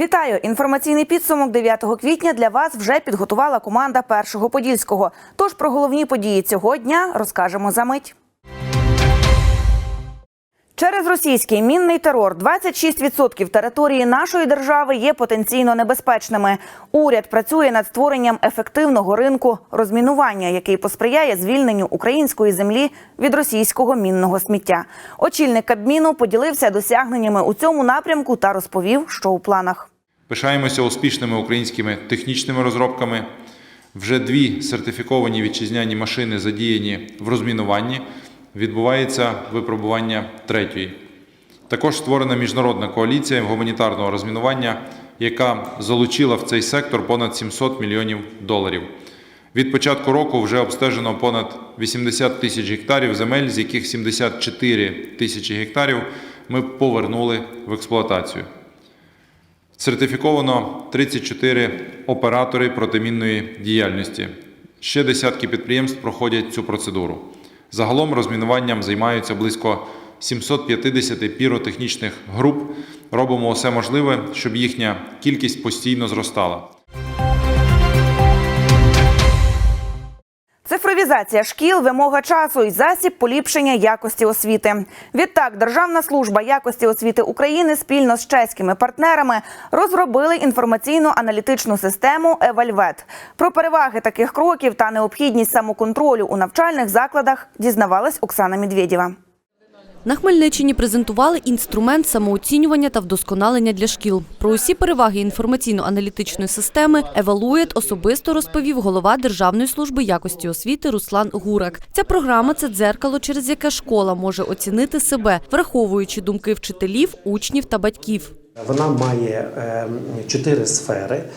Вітаю! Інформаційний підсумок 9 квітня для вас вже підготувала команда Першого Подільського. Тож про головні події цього дня розкажемо за мить. Через російський мінний терор 26% території нашої держави є потенційно небезпечними. Уряд працює над створенням ефективного ринку розмінування, який посприяє звільненню української землі від російського мінного сміття. Очільник Кабміну поділився досягненнями у цьому напрямку та розповів, що у планах. Пишаємося успішними українськими технічними розробками. Вже дві сертифіковані вітчизняні машини задіяні в розмінуванні. Відбувається випробування третьої. Також створена міжнародна коаліція гуманітарного розмінування, яка залучила в цей сектор понад 700 мільйонів доларів. Від початку року вже обстежено понад 80 тисяч гектарів земель, з яких 74 тисячі гектарів ми повернули в експлуатацію. Сертифіковано 34 оператори протимінної діяльності. Ще десятки підприємств проходять цю процедуру. Загалом розмінуванням займаються близько 750 піротехнічних груп. Робимо все можливе, щоб їхня кількість постійно зростала. Цифровізація шкіл, вимога часу і засіб поліпшення якості освіти. Відтак, Державна служба якості освіти України спільно з чеськими партнерами розробили інформаційно-аналітичну систему Евальвет. Про переваги таких кроків та необхідність самоконтролю у навчальних закладах дізнавалась Оксана Медведєва. На Хмельниччині презентували інструмент самооцінювання та вдосконалення для шкіл. Про усі переваги інформаційно-аналітичної системи «Евалуєт» особисто розповів голова Державної служби якості освіти Руслан Гурак. Ця програма – це дзеркало, через яке школа може оцінити себе, враховуючи думки вчителів, учнів та батьків. Вона має е, чотири сфери. Е,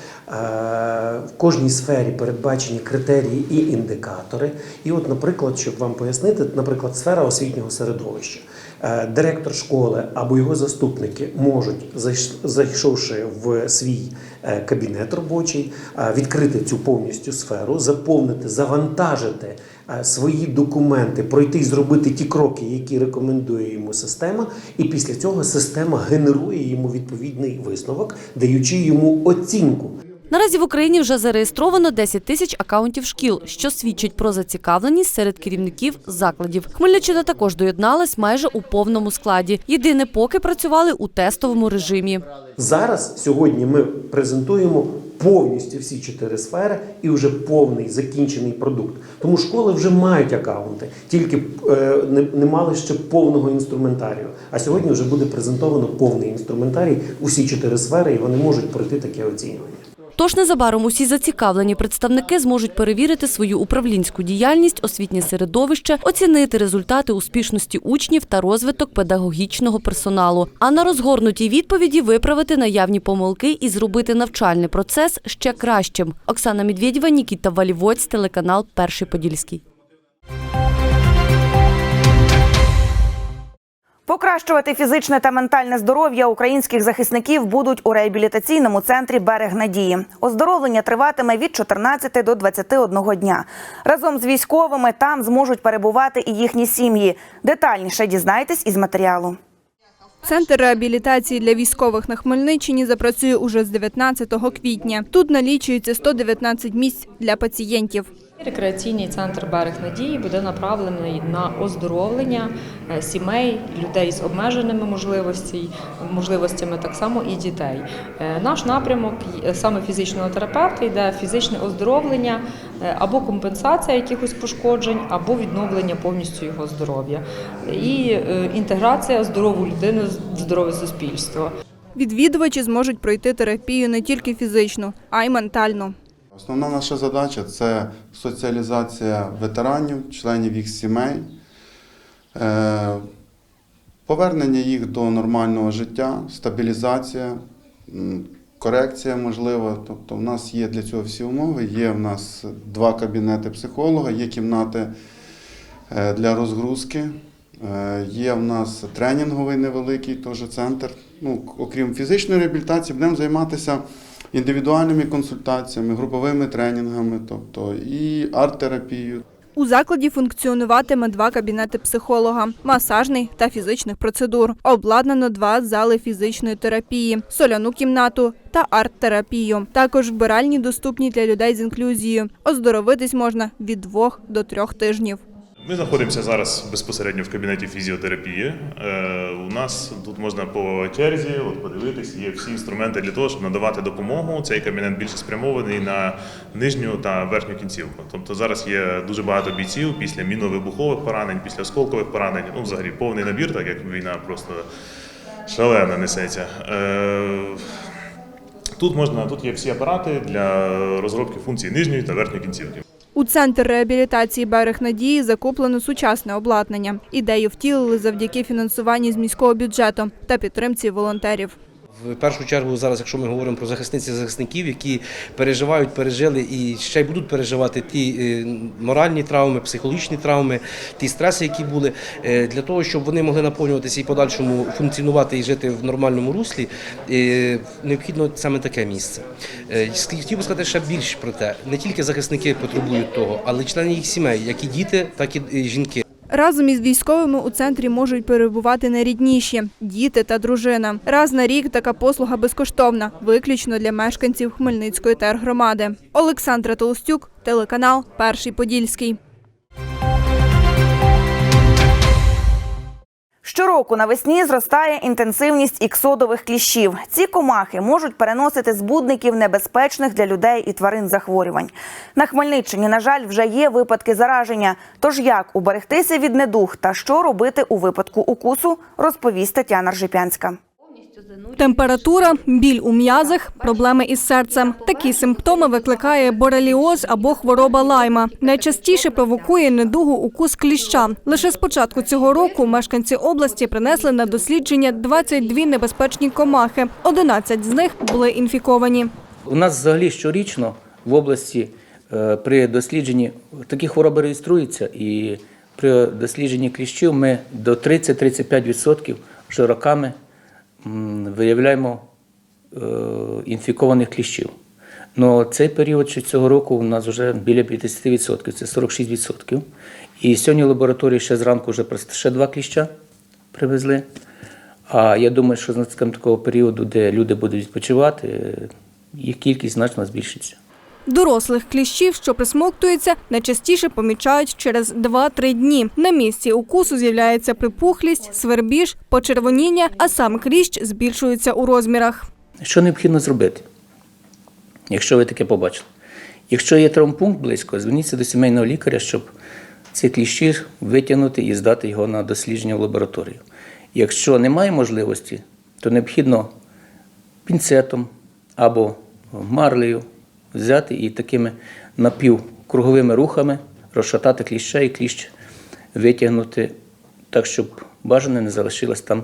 В кожній сфері передбачені критерії і індикатори. І, от, наприклад, щоб вам пояснити, наприклад, сфера освітнього середовища. Е, Директор школи або його заступники можуть, зайшовши в свій е, кабінет робочий, е, відкрити цю повністю сферу, заповнити, завантажити свої документи, пройти і зробити ті кроки, які рекомендує йому система, і після цього система генерує йому відповідний висновок, даючи йому оцінку. Наразі в Україні вже зареєстровано 10 тисяч акаунтів шкіл, що свідчить про зацікавленість серед керівників закладів. Хмельниччина також доєдналась майже у повному складі. Єдине, поки працювали у тестовому режимі. Зараз сьогодні ми презентуємо повністю всі чотири сфери і вже повний закінчений продукт. Тому школи вже мають акаунти, тільки е, не, не мали ще повного інструментарію. А сьогодні вже буде презентовано повний інструментарій, усі чотири сфери, і вони можуть пройти таке оцінювання. Тож незабаром усі зацікавлені представники зможуть перевірити свою управлінську діяльність, освітнє середовище, оцінити результати успішності учнів та розвиток педагогічного персоналу. А на розгорнутій відповіді виправити наявні помилки і зробити навчальний процес ще кращим. Оксана Медведєва, Нікіта Валівоць, телеканал Перший Подільський. Покращувати фізичне та ментальне здоров'я українських захисників будуть у реабілітаційному центрі Берег Надії. Оздоровлення триватиме від 14 до 21 дня. Разом з військовими там зможуть перебувати і їхні сім'ї. Детальніше дізнайтесь із матеріалу. Центр реабілітації для військових на Хмельниччині запрацює уже з 19 квітня. Тут налічується 119 місць для пацієнтів. Рекреаційний центр Берег Надії буде направлений на оздоровлення е, сімей, людей з обмеженими можливостями, так само і дітей. Е, Наш напрямок е, саме фізичного терапевта йде фізичне оздоровлення або компенсація якихось пошкоджень, або відновлення повністю його здоров'я і інтеграція здорової людини в здорове суспільство. Відвідувачі зможуть пройти терапію не тільки фізичну, а й ментальну. Основна наша задача це соціалізація ветеранів, членів їх сімей, е, повернення їх до нормального життя, стабілізація, корекція можлива. Тобто, в нас є для цього всі умови. Є в нас два кабінети психолога, є кімнати е, для розгрузки. Е, Є в нас тренінговий невеликий теж центр. Ну, окрім фізичної реабілітації, будемо займатися індивідуальними консультаціями, груповими тренінгами, тобто і арт-терапією. У закладі функціонуватиме два кабінети психолога, масажний та фізичних процедур. Обладнано два зали фізичної терапії, соляну кімнату та арт-терапію. Також вбиральні доступні для людей з інклюзією. Оздоровитись можна від двох до трьох тижнів. Ми знаходимося зараз безпосередньо в кабінеті фізіотерапії. Е, у нас тут можна по черзі от подивитись, є всі інструменти для того, щоб надавати допомогу. Цей кабінет більше спрямований на нижню та верхню кінцівку. Тобто зараз є дуже багато бійців після мінно-вибухових поранень, після осколкових поранень. Ну, взагалі повний набір, так як війна просто шалена несеться. Е, Тут можна, тут є всі апарати для розробки функцій нижньої та верхньої кінцівки. У центр реабілітації берег надії закуплено сучасне обладнання. Ідею втілили завдяки фінансуванню з міського бюджету та підтримці волонтерів. В першу чергу, зараз, якщо ми говоримо про захисниць і захисників, які переживають, пережили і ще й будуть переживати ті е, моральні травми, психологічні травми, ті стреси, які були, е, для того, щоб вони могли наповнюватися і подальшому функціонувати і жити в нормальному руслі, е, необхідно саме таке місце. Хотів би сказати ще більше про те, не тільки захисники потребують того, але й члени їх сімей, як і діти, так і жінки. Разом із військовими у центрі можуть перебувати найрідніші – діти та дружина. Раз на рік така послуга безкоштовна, виключно для мешканців Хмельницької тергромади. Олександра Толстюк, телеканал Перший Подільський. Щороку навесні зростає інтенсивність іксодових кліщів. Ці комахи можуть переносити збудників небезпечних для людей і тварин захворювань. На Хмельниччині, на жаль, вже є випадки зараження. Тож як уберегтися від недуг та що робити у випадку укусу, розповість Тетяна Ржипянська. Температура, біль у м'язах, проблеми із серцем. Такі симптоми викликає бореліоз або хвороба лайма. Найчастіше провокує недугу укус кліща. Лише з початку цього року мешканці області принесли на дослідження 22 небезпечні комахи. 11 з них були інфіковані. У нас взагалі щорічно в області е, при дослідженні такі хвороби реєструються, і при дослідженні кліщів ми до 30-35% вже роками виявляємо е, інфікованих кліщів. Но цей період цього року у нас вже біля 50%, це 46%. І сьогодні лабораторії ще зранку вже ще два кліща привезли. А я думаю, що з такого періоду, де люди будуть відпочивати, їх кількість значно збільшиться. Дорослих кліщів, що присмоктуються, найчастіше помічають через 2-3 дні. На місці укусу з'являється припухлість, свербіж, почервоніння, а сам кліщ збільшується у розмірах. Що необхідно зробити, якщо ви таке побачили? Якщо є травмпункт близько, зверніться до сімейного лікаря, щоб ці кліщі витягнути і здати його на дослідження в лабораторію. Якщо немає можливості, то необхідно пінцетом або марлею взяти і такими напівкруговими рухами розшатати кліща і кліщ витягнути так, щоб бажане не залишилось там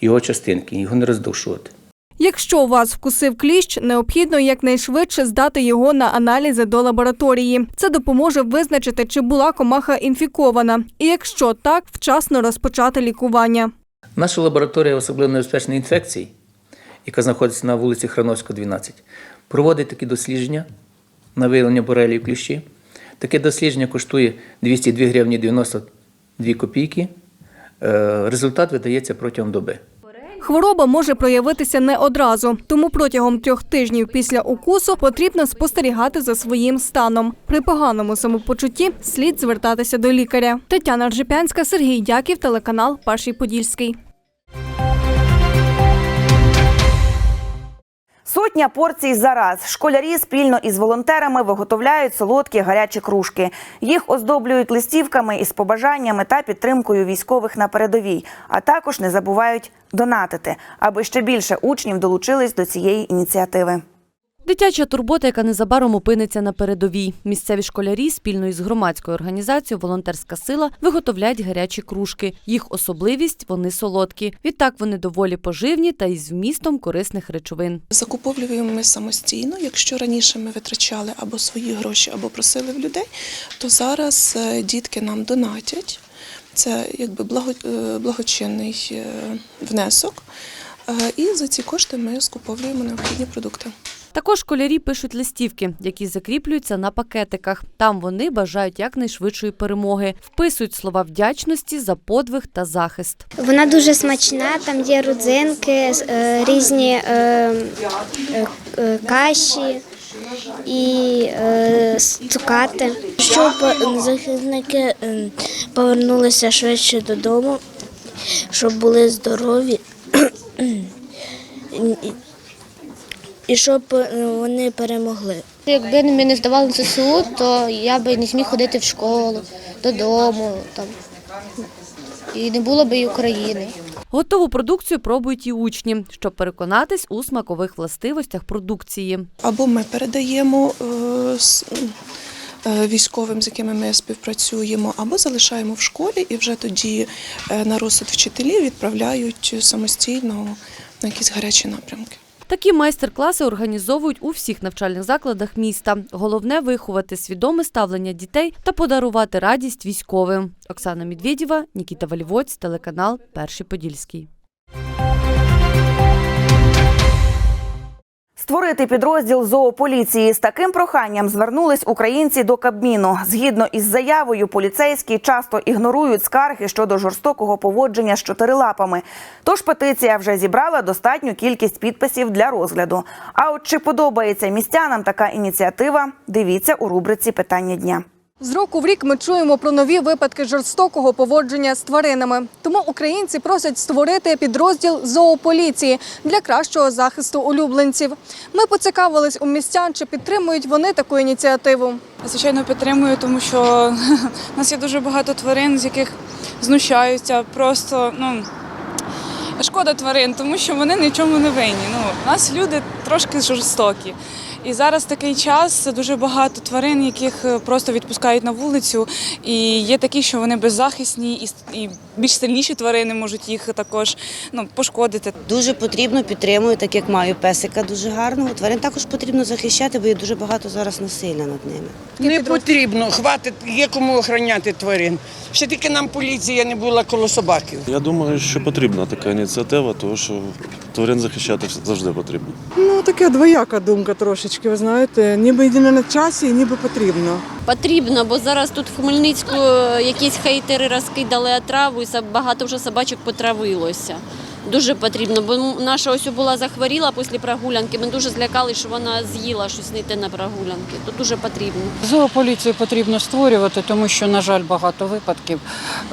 його частинки, його не роздушувати. Якщо вас вкусив кліщ, необхідно якнайшвидше здати його на аналізи до лабораторії. Це допоможе визначити, чи була комаха інфікована, і якщо так, вчасно розпочати лікування. Наша лабораторія особливо небезпечних інфекцій, яка знаходиться на вулиці Храновська, 12, проводить такі дослідження на виявлення борелії кліщі. Таке дослідження коштує 202 гривні 92 копійки. Е, Результат видається протягом доби. Хвороба може проявитися не одразу, тому протягом трьох тижнів після укусу потрібно спостерігати за своїм станом. При поганому самопочутті слід звертатися до лікаря. Тетяна Ржипянська, Сергій Дяків, телеканал Перший Подільський. Сотня порцій за раз. Школярі спільно із волонтерами виготовляють солодкі гарячі кружки. Їх оздоблюють листівками із побажаннями та підтримкою військових на передовій, а також не забувають донатити, аби ще більше учнів долучились до цієї ініціативи. Дитяча турбота, яка незабаром опиниться на передовій. Місцеві школярі спільно із громадською організацією Волонтерська сила виготовляють гарячі кружки. Їх особливість вони солодкі. Відтак вони доволі поживні та із вмістом корисних речовин. Закуповуємо ми самостійно. Якщо раніше ми витрачали або свої гроші, або просили в людей, то зараз е, дітки нам донатять. Це якби е, благочинний е, внесок. І за ці кошти ми скуповуємо необхідні продукти. Також школярі пишуть листівки, які закріплюються на пакетиках. Там вони бажають якнайшвидшої перемоги, вписують слова вдячності за подвиг та захист. Вона дуже смачна, там є родзинки, е, різні е, е, каші і е, цукати. Щоб захисники повернулися швидше додому, щоб були здорові. І- щоб е, вони перемогли. Якби ми не здавали ЗСУ, то я би не зміг ходити в школу, додому там. І не було б і України. Готову продукцію пробують і учні, щоб переконатись у смакових властивостях продукції. Або ми передаємо е, е, військовим, з якими ми співпрацюємо, або залишаємо в школі і вже тоді на розсуд вчителів відправляють самостійно на якісь гарячі напрямки. Такі майстер-класи організовують у всіх навчальних закладах міста. Головне виховати свідоме ставлення дітей та подарувати радість військовим. Оксана Медведєва, Нікіта Валівоць, телеканал Перший Подільський. Створити підрозділ зоополіції з таким проханням звернулись українці до Кабміну. Згідно із заявою, поліцейські часто ігнорують скарги щодо жорстокого поводження з чотирилапами. Тож петиція вже зібрала достатню кількість підписів для розгляду. А от чи подобається містянам така ініціатива? Дивіться у рубриці Питання дня. З року в рік ми чуємо про нові випадки жорстокого поводження з тваринами. Тому українці просять створити підрозділ зоополіції для кращого захисту улюбленців. Ми поцікавились у містян, чи підтримують вони таку ініціативу. Звичайно, підтримую, тому що в нас є дуже багато тварин, з яких знущаються. Просто ну шкода тварин, тому що вони нічому не винні. Ну, у нас люди трошки жорстокі. І зараз такий час дуже багато тварин, яких е, просто відпускають на вулицю. І є такі, що вони беззахисні, і, і більш сильніші тварини можуть їх також ну, пошкодити. Дуже потрібно підтримую, так як маю песика дуже гарного. Тварин також потрібно захищати, бо є дуже багато зараз насилля над ними. Не потрібно, хватить, є кому охороняти тварин. Ще тільки нам поліція не була коло собаків. Я думаю, що потрібна така ініціатива, тому що тварин захищати завжди потрібно. Ну, таке двояка думка трошечки, ви знаєте, ніби не на часі, ніби потрібно. Потрібно, бо зараз тут в Хмельницьку е, якісь хейтери розкидали отраву і багато вже собачок потравилося. Дуже потрібно, бо наша ось була захворіла після прогулянки. Ми дуже злякалися, що вона з'їла щось не те на прогулянки. То дуже потрібно. Зоополіцію потрібно створювати, тому що, на жаль, багато випадків,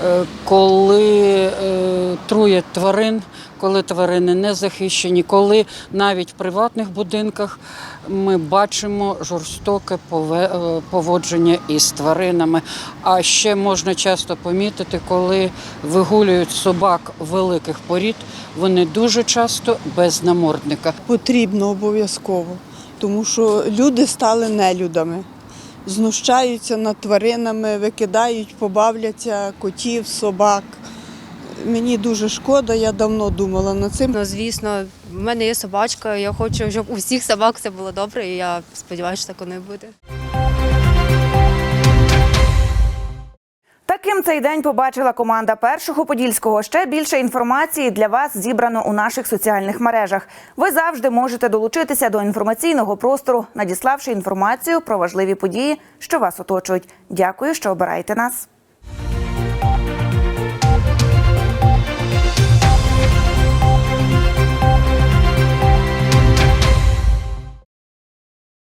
е, коли е, труять тварин, коли тварини не захищені, коли навіть в приватних будинках ми бачимо жорстоке е, поводження із тваринами. А ще можна часто помітити, коли вигулюють собак великих порід, вони дуже часто без намордника. Потрібно обов'язково, тому що люди стали нелюдами. Знущаються над тваринами, викидають, побавляться котів, собак. Мені дуже шкода, я давно думала над цим. Ну, звісно, в мене є собачка. Я хочу, щоб у всіх собак все було добре, і я сподіваюся, що так воно і буде. Таким цей день побачила команда першого подільського. Ще більше інформації для вас зібрано у наших соціальних мережах. Ви завжди можете долучитися до інформаційного простору, надіславши інформацію про важливі події, що вас оточують. Дякую, що обираєте нас.